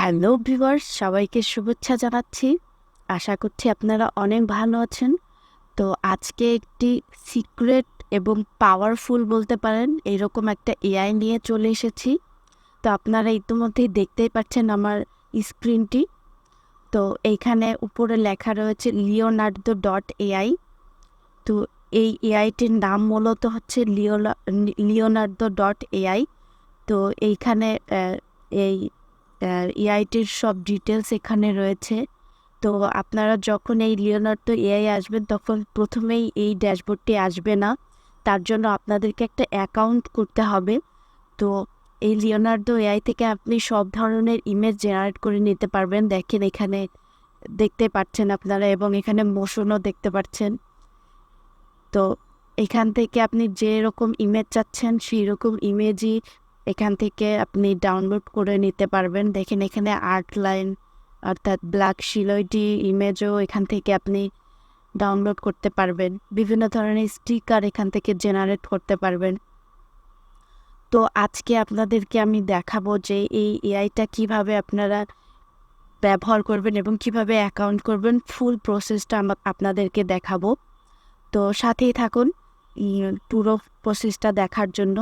Hello viewers, সবাইকে শুভেচ্ছা জানাচ্ছি। আশা করছি আপনারা অনেক ভালো আছেন। তো আজকে একটি সিক্রেট এবং পাওয়ারফুল বলতে পারেন, এরকম একটা এআই নিয়ে চলে এসেছি। তো আপনারা ইতিমধ্যেই দেখতেই পাচ্ছেন আমার স্ক্রিনটি। তো এইখানে উপরে লেখা রয়েছে লিওনার্দো ডট এআই। তো এই এআইটির নাম মূলত হচ্ছে লিওনার্দো ডট এআই। তো এইখানে এই এআইটির সব ডিটেলস এখানে রয়েছে। তো আপনারা যখন এই লিওনার্দো এআই আসবেন, তখন প্রথমেই এই ড্যাশবোর্ডটি আসবে না। তার জন্য আপনাদেরকে একটা অ্যাকাউন্ট করতে হবে। তো এই লিওনার্দো এআই থেকে আপনি সব ধরনের ইমেজ জেনারেট করে নিতে পারবেন। দেখেন এখানে দেখতে পাচ্ছেন আপনারা এবং এখানে মোশনও দেখতে পাচ্ছেন। তো এখান থেকে আপনি যে রকম ইমেজ চাচ্ছেন সেই রকম ইমেজই এখান থেকে আপনি ডাউনলোড করে নিতে পারবেন। দেখেন এখানে আর্ট লাইন অর্থাৎ ব্ল্যাক শিলয়টি ইমেজও এখান থেকে আপনি ডাউনলোড করতে পারবেন। বিভিন্ন ধরনের স্টিকার এখান থেকে জেনারেট করতে পারবেন। তো আজকে আপনাদেরকে আমি দেখাবো যে এই এআইটা কীভাবে আপনারা ব্যবহার করবেন এবং কীভাবে অ্যাকাউন্ট করবেন। ফুল প্রসেসটা আপনাদেরকে দেখাবো। তো সাথেই থাকুন পুরো প্রসেসটা দেখার জন্য।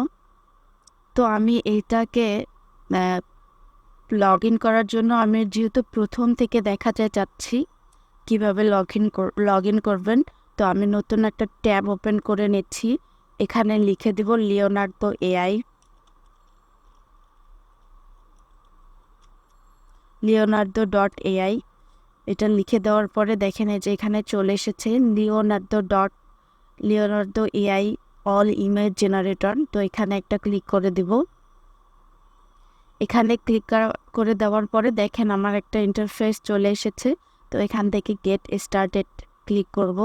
তো আমি এইটাকে লগ ইন করার জন্য আমি যেহেতু প্রথম থেকে দেখাতে চাচ্ছি কীভাবে লগ ইন লগ ইন করবেন, তো আমি নতুন একটা ট্যাব ওপেন করে নিচ্ছি। এখানে লিখে দিব Leonardo AI. Leonardo dot AI. এটা লিখে দেওয়ার পরে দেখেন যে এখানে চলে এসেছে Leonardo dot, Leonardo AI all image generator তো এখানে একটা ক্লিক করে দিব। এখানে ক্লিক করে দেওয়ার পরে দেখেন আমার একটা ইন্টারফেস চলে এসেছে। তো এখান থেকে গেট স্টার্টেড ক্লিক করব।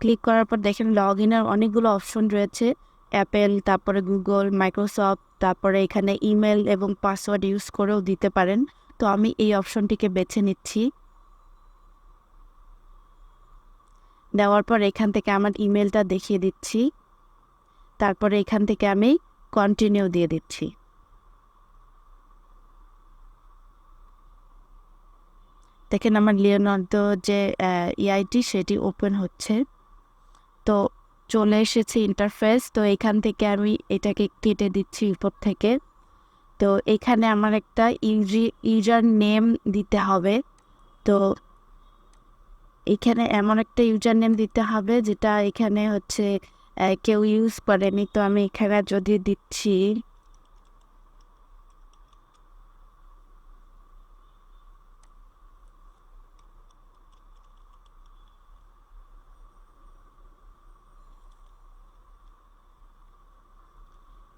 ক্লিক করার পর দেখেন লগ ইনের অনেকগুলো অপশন রয়েছে। অ্যাপেল তারপরে গুগল মাইক্রোসফট তারপরে এখানে ইমেল এবং পাসওয়ার্ড ইউজ করেও দিতে পারেন। তো আমি এই অপশনটিকে বেছে নিচ্ছি। দেওয়ার পর এখান থেকে আমার ইমেলটা দেখিয়ে দিচ্ছি। তারপরে এখান থেকে আমি কন্টিনিউ দিয়ে দিচ্ছি। দেখেন আমার লিওনার্দো যে ইআইটি সেটি ওপেন হচ্ছে। তো চলে এসেছে ইন্টারফেস তো এখান থেকে আমি এটাকে কেটে দিচ্ছি উপর থেকে। তো এখানে আমার একটা ইউজি ইউজার নেম দিতে হবে। তো এখানে এমন একটা ইউজার নেম দিতে হবে, যেটা এখানে হচ্ছে কেউ ইউজ করেনি, তো আমি এখানে যদি দিচ্ছি।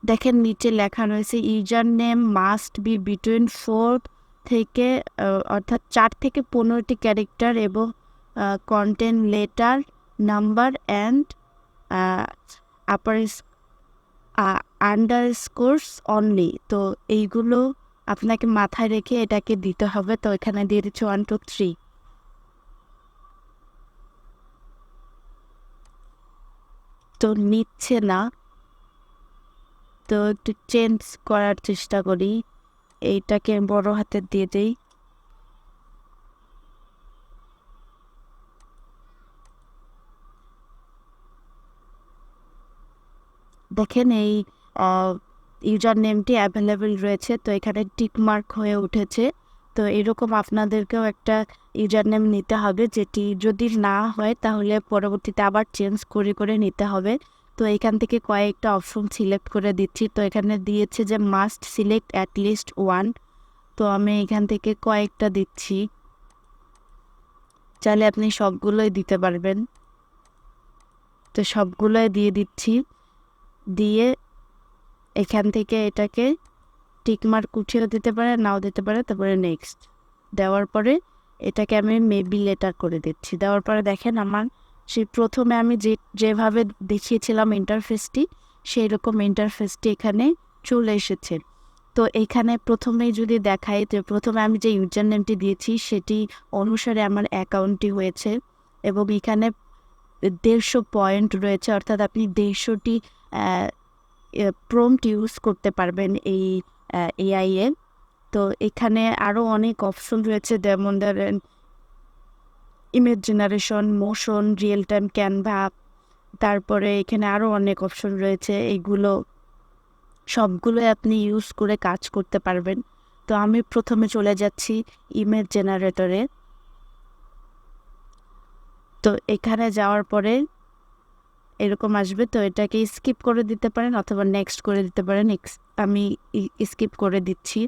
দেখেন, নিচে লেখা রয়েছে user name must be between four থেকে অর্থাৎ চার থেকে পনেরোটি ক্যারেক্টার এবং content letter, number, and upper underscores only তো এইগুলো আপনাকে মাথায় রেখে এটাকে দিতে হবে, তো এখানে দিয়ে দিচ্ছে ওয়ান টু থ্রি তো নিচ্ছে না। তো একটু চেঞ্জ করার চেষ্টা করি। এইটাকে বড় হাতের দিয়ে দেই। দেখেন এই ইউজার নেমটি অ্যাভেলেবেল রয়েছে, তো এখানে টিক মার্ক হয়ে উঠেছে। তো এরকম আপনাদেরকেও একটা ইউজার নেম নিতে হবে, যেটি যদি না হয় তাহলে পরবর্তীতে আবার চেঞ্জ করে করে নিতে হবে। তো এখান থেকে কয়েকটা অপশন সিলেক্ট করে দিচ্ছি। তো এখানে দিয়েছে যে must select at least one. তো আমি এখান থেকে কয়েকটা দিচ্ছি। চাইলে আপনি সবগুলোই দিতে পারবেন। তো সবগুলোই দিয়ে দিচ্ছি। দিয়ে এখান থেকে এটাকে টিকমার্ক উঠিয়েও দিতে পারে, নাও দিতে পারে, তারপরে নেক্সট দেওয়ার পরে এটাকে আমি মেবি লেটার করে দিচ্ছি। দেওয়ার পরে দেখেন আমার সেই প্রথমে আমি যে, যেভাবে দেখিয়েছিলাম ইন্টারফেসটি সেই রকম ইন্টারফেসটি এখানে চলে এসেছে। তো এখানে প্রথমেই যদি দেখাই, তো প্রথমে আমি যে ইউজার নেমটি দিয়েছি, সেটি অনুসারে আমার অ্যাকাউন্টটি হয়েছে এবং এখানে দেড়শো পয়েন্ট রয়েছে, অর্থাৎ আপনি দেড়শোটি প্রম্পট ইউজ করতে পারবেন এই এআই এ। তো এখানে আরও অনেক অপশন রয়েছে যেমন ধরেন image generation motion real time Canva তারপরে এখানে আরও অনেক অপশন রয়েছে এইগুলো সবগুলো আপনি ইউজ করে কাজ করতে পারবেন। তো আমি প্রথমে চলে যাচ্ছি ইমেজ জেনারেটরে তো এখানে যাওয়ার পরে এরকম আসবে, তো এটাকে স্কিপ করে দিতে পারেন অথবা নেক্সট করে দিতে পারেন। আমি স্কিপ করে দিচ্ছি।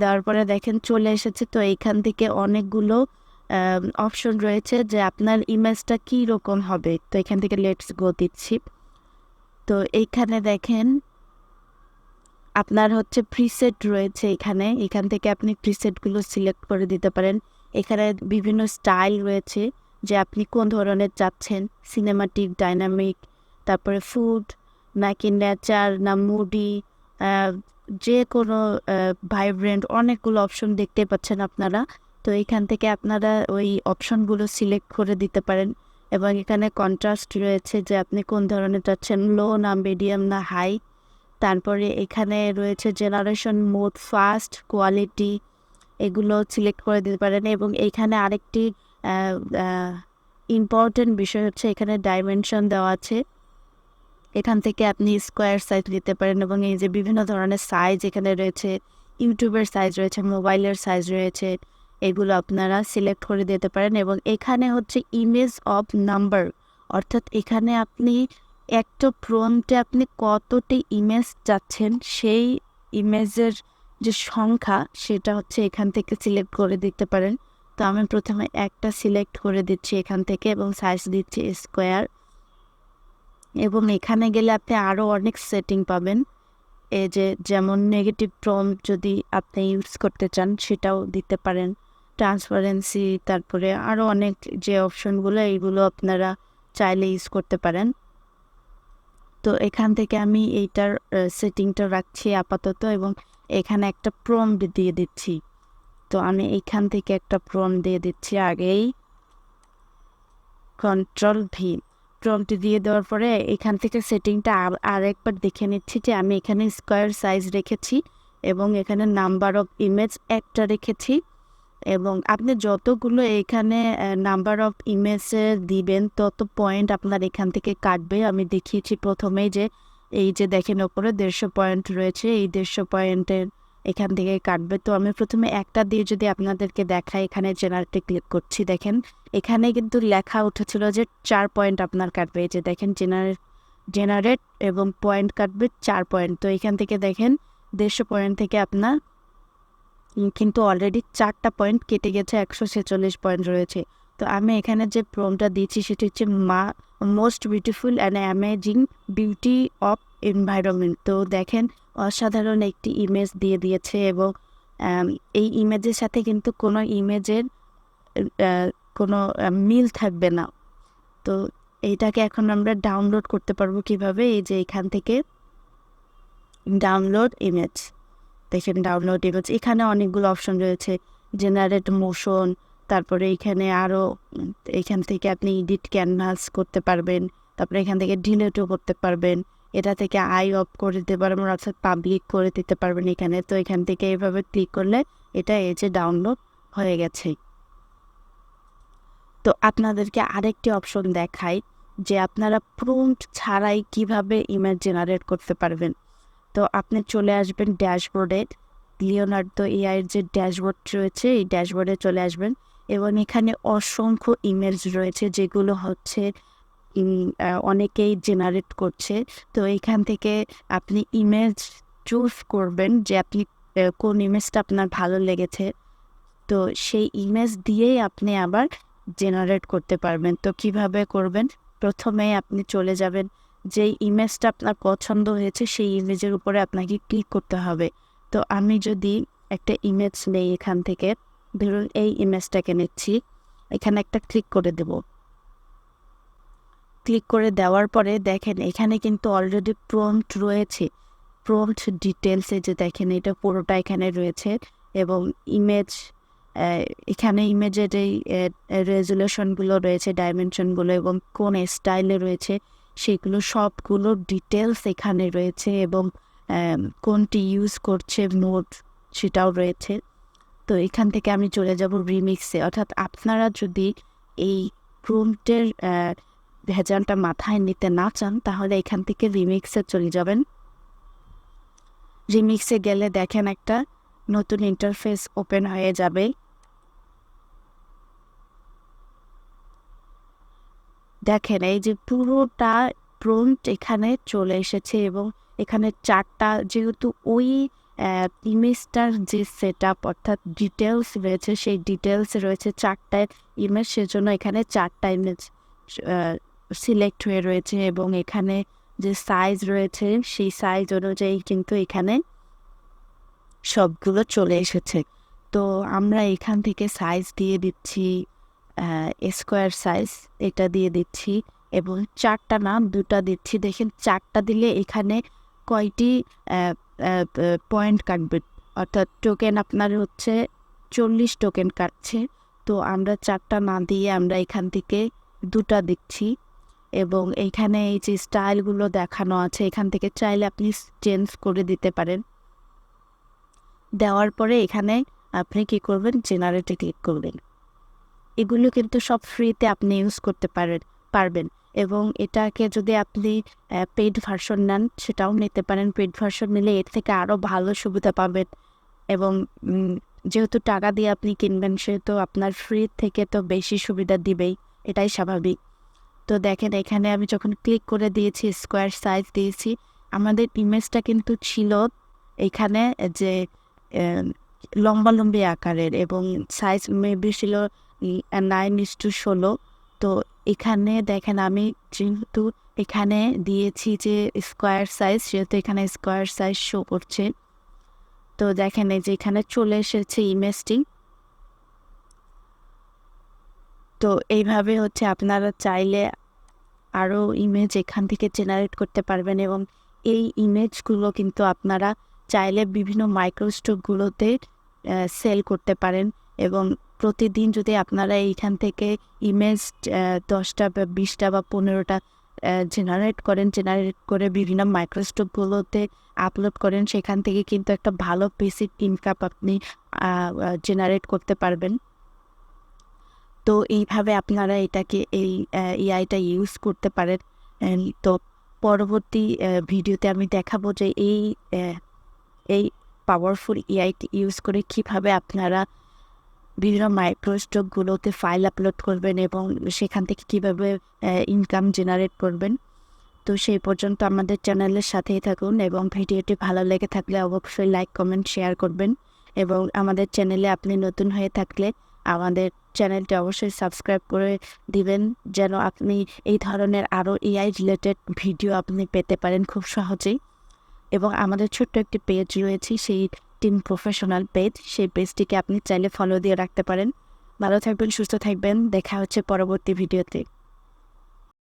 দেওয়ার পরে দেখেন চলে এসেছে, তো এইখান থেকে অনেকগুলো অপশন রয়েছে যে আপনার ইমেজটা কী রকম হবে। তো এখান থেকে লেটস গো দিচ্ছি। তো এইখানে দেখেন, আপনার হচ্ছে প্রিসেট রয়েছে এখানে। এখান থেকে আপনি প্রিসেটগুলো সিলেক্ট করে দিতে পারেন। এখানে বিভিন্ন স্টাইল রয়েছে। যে আপনি কোন ধরনের চাচ্ছেন? সিনেমাটিক ডাইনামিক তারপরে ফুড নাকি নেচার না মুডি যে কোনো ভাইব্রেন্ট অনেকগুলো অপশন দেখতে পাচ্ছেন আপনারা। তো এখান থেকে আপনারা ওই অপশনগুলো সিলেক্ট করে দিতে পারেন। এবং এখানে কন্ট্রাস্ট রয়েছে যে আপনি কোন ধরনের চাচ্ছেন লো না মিডিয়াম না হাই তারপরে এখানে রয়েছে জেনারেশন মোড ফাস্ট কোয়ালিটি এগুলো সিলেক্ট করে দিতে পারেন। এবং এইখানে আরেকটি ইম্পর্টেন্ট বিষয় হচ্ছে এখানে ডাইমেনশন দেওয়া আছে। এখান থেকে আপনি স্কোয়ার সাইজ নিতে পারেন এবং এই যে বিভিন্ন ধরনের সাইজ এখানে রয়েছে, ইউটিউবের সাইজ রয়েছে, মোবাইলের সাইজ রয়েছে, এগুলো আপনারা সিলেক্ট করে দিতে পারেন এবং এখানে হচ্ছে ইমেজ অফ নাম্বার অর্থাৎ এখানে আপনি একটা প্রোমটে আপনি কতটি ইমেজ চাচ্ছেন, সেই ইমেজের যে সংখ্যা, সেটা হচ্ছে এখান থেকে সিলেক্ট করে দিতে পারেন। তো আমি প্রথমে একটা সিলেক্ট করে দিচ্ছি এখান থেকে এবং সাইজ দিচ্ছি স্কোয়ার এবং এখানে গেলে আপনি আরও অনেক সেটিং পাবেন। এই যে যেমন নেগেটিভ প্রম যদি আপনি ইউজ করতে চান সেটাও দিতে পারেন। ট্রান্সপারেন্সি তারপরে আরও অনেক যে অপশনগুলো এইগুলো আপনারা চাইলে ইউজ করতে পারেন। তো এখান থেকে আমি এইটার সেটিংটা রাখছি আপাতত এবং এখানে একটা প্রম দিয়ে দিচ্ছি। তো আমি এইখান থেকে একটা প্রম দিয়ে দিচ্ছি আগেই। কন্ট্রোল ভি প্রমটি দিয়ে দেওয়ার পরে এখান থেকে সেটিংটা আর একবার দেখে নিচ্ছি যে আমি এখানে স্কোয়ার সাইজ রেখেছি এবং এখানে নাম্বার অফ ইমেজ একটা রেখেছি। এবং আপনি যতগুলো এখানে নাম্বার অফ ইমেজে দিবেন, তত পয়েন্ট আপনার এখান থেকে কাটবে। আমি দেখিয়েছি প্রথমেই যে, এই যে দেখেন ওপরে দেড়শো পয়েন্ট রয়েছে, এই দেড়শো পয়েন্টের এখান থেকে কাটবে। তো আমি প্রথমে একটা দিয়ে যদি আপনাদেরকে দেখাই, এখানে জেনারেটে ক্লিক করছি, দেখেন। এখানে কিন্তু লেখা উঠেছিল যে চার পয়েন্ট আপনার কাটবে। যে দেখেন জেনারেট জেনারেট এবং পয়েন্ট কাটবে চার পয়েন্ট তো এখান থেকে দেখেন, দেড়শো পয়েন্ট থেকে আপনার কিন্তু অলরেডি চারটা পয়েন্ট কেটে গেছে, একশো ছেচল্লিশ পয়েন্ট রয়েছে। তো আমি এখানে যে প্রমটা দিচ্ছি, সেটি হচ্ছে মা most beautiful and amazing beauty of environment তো দেখেন অসাধারণ একটি ইমেজ দিয়ে দিয়েছে এবং এই ইমেজের সাথে কিন্তু কোনো ইমেজের কোনো মিল থাকবে না। তো এইটাকে এখন আমরা ডাউনলোড করতে পারব কীভাবে? এই যে এখান থেকে ডাউনলোড ইমেজ দেখেন ডাউনলোড ইমেজ এখানে অনেকগুলো অপশন রয়েছে। জেনারেট মোশন তারপরে এখানে আরও এখান থেকে আপনি এডিট ক্যানভাস করতে পারবেন। তারপরে এখান থেকে ডিলেটও করতে পারবেন। এটা থেকে আই অফ করে দিতে পারবেন অর্থাৎ পাবলিক করে দিতে পারবেন এখানে। তো এখান থেকে এভাবে ক্লিক করলে এটা এই যে ডাউনলোড হয়ে গেছে। তো আপনাদেরকে আরেকটি অপশন দেখাই যে আপনারা প্রুন্ট ছাড়াই কীভাবে ইমেজ জেনারেট করতে পারবেন। তো আপনি চলে আসবেন ড্যাশবোর্ডে লিওনার্দো এআইয়ের যে ড্যাশবোর্ড রয়েছে, এই ড্যাশবোর্ডে চলে আসবেন। এবং এখানে অসংখ্য ইমেজ রয়েছে যেগুলো হচ্ছে অনেকেই জেনারেট করছে। তো এখান থেকে আপনি ইমেজ চুজ করবেন যে আপনি কোন ইমেজটা আপনার ভালো লেগেছে। তো সেই ইমেজ দিয়েই আপনি আবার জেনারেট করতে পারবেন। তো কীভাবে করবেন? প্রথমে আপনি চলে যাবেন। যেই ইমেজটা আপনার পছন্দ হয়েছে, সেই ইমেজের উপরে আপনাকে ক্লিক করতে হবে। তো আমি যদি একটা ইমেজ নেই এখান থেকে, ধরুন এই ইমেজটাকে নিচ্ছি, এখানে একটা ক্লিক করে দেব। ক্লিক করে দেওয়ার পরে দেখেন এখানে কিন্তু অলরেডি প্রম্পট রয়েছে। প্রম্পট ডিটেলসে যে দেখেন এটা পুরোটা এখানে রয়েছে এবং ইমেজ এখানে ইমেজের এই রেজুলেশনগুলো রয়েছে ডাইমেনশনগুলো এবং কোন স্টাইলে রয়েছে, সেগুলো সবগুলো ডিটেলস এখানে রয়েছে এবং কোনটি ইউজ করছে নোট সেটাও রয়েছে। তো এখান থেকে আমি চলে যাব রিমিক্সে অর্থাৎ আপনারা যদি এই প্রম্পটের ভেজালটা মাথায় নিতে না চান, তাহলে এখান থেকে রিমিক্সে চলে যাবেন। রিমিক্সে গেলে দেখেন একটা নতুন ইন্টারফেস ওপেন হয়ে যাবে। দেখেন, এই যে পুরোটা প্রম্পট এখানে চলে এসেছে এবং এখানে চারটা, যেহেতু ওই ইমেজটার যে সেট আপ অর্থাৎ ডিটেলস রয়েছে, সেই ডিটেলস রয়েছে চারটা ইমেজ সেজন্য এখানে চারটা ইমেজ সিলেক্ট হয়ে রয়েছে এবং এখানে যে সাইজ রয়েছে, সেই সাইজ অনুযায়ী কিন্তু এখানে সবগুলো চলে এসেছে। তো আমরা এখান থেকে সাইজ দিয়ে দিচ্ছি স্কোয়ার সাইজ এটা দিয়ে দিচ্ছি এবং চারটা না, দুটা দিচ্ছি। দেখেন, চারটা দিলে এখানে কয়টি পয়েন্ট কাটবে? অর্থাৎ টোকেন আপনার হচ্ছে চল্লিশ টোকেন কাটছে। তো আমরা চারটা না দিয়ে আমরা এখান থেকে দুটা দিচ্ছি। এবং এইখানে এই যে স্টাইলগুলো দেখানো আছে, এখান থেকে চাইলে আপনি চেঞ্জ করে দিতে পারেন। দেওয়ার পরে এখানে আপনি কি করবেন? জেনারেটে ক্লিক করবেন। এগুলো কিন্তু সব ফ্রিতে আপনি ইউজ করতে পারেন, পারবেন এবং এটাকে যদি আপনি পেইড ভার্সন নেন, সেটাও নিতে পারেন। পেইড ভার্সন নিলে এর থেকে আরও ভালো সুবিধা পাবেন এবং যেহেতু টাকা দিয়ে আপনি কিনবেন, সেহেতু আপনার ফ্রি থেকে তো বেশি সুবিধা দিবেই, এটাই স্বাভাবিক। তো দেখেন, এখানে আমি যখন ক্লিক করে দিয়েছি স্কোয়ার সাইজ দিয়েছি, আমাদের ইমেজটা কিন্তু ছিল এখানে যে লম্বালম্বি আকারের এবং সাইজ মেবি ছিল নাইন ইস টু ষোলো। তো এখানে দেখেন, আমি যেহেতু এখানে দিয়েছি যে স্কোয়ার সাইজ সেহেতু এখানে স্কোয়ার সাইজ শো করছে। তো দেখেন, এই যে এখানে চলে এসেছে ইমেজটি তো এইভাবে হচ্ছে আপনারা চাইলে আরও ইমেজ এখান থেকে জেনারেট করতে পারবেন এবং এই ইমেজগুলো কিন্তু আপনারা চাইলে বিভিন্ন মাইক্রোস্টোকগুলোতে সেল করতে পারেন এবং প্রতিদিন যদি আপনারা এইখান থেকে ইমেজ দশটা বা বিশটা বা পনেরোটা জেনারেট করেন জেনারেট করে বিভিন্ন মাইক্রোস্টোকগুলোতে আপলোড করেন, সেখান থেকে কিন্তু একটা ভালো বেসিক ইনকাম আপনি জেনারেট করতে পারবেন। তো এইভাবে আপনারা এটাকে এই এআইটা ইউজ করতে পারেন। তো পরবর্তী ভিডিওতে আমি দেখাবো যে এই এই পাওয়ারফুল এআইটি ইউজ করে কীভাবে আপনারা বিভিন্ন মাইক্রোস্টকগুলোতে ফাইল আপলোড করবেন এবং সেখান থেকে কীভাবে ইনকাম জেনারেট করবেন। তো সেই পর্যন্ত আমাদের চ্যানেলের সাথেই থাকুন এবং ভিডিওটি ভালো লেগে থাকলে অবশ্যই লাইক কমেন্ট শেয়ার করবেন। এবং আমাদের চ্যানেলে আপনি নতুন হয়ে থাকলে আমাদের চ্যানেলটি অবশ্যই সাবস্ক্রাইব করে দিবেন, যেন আপনি এই ধরনের আরও এআই রিলেটেড ভিডিও আপনি পেতে পারেন খুব সহজেই। এবং আমাদের ছোট্ট একটি পেজ রয়েছে, সেই টিম প্রফেশনাল পেজ, সেই পেজটিকে আপনি চাইলে ফলো দিয়ে রাখতে পারেন। ভালো থাকবেন, সুস্থ থাকবেন, দেখা হচ্ছে পরবর্তী ভিডিওতে।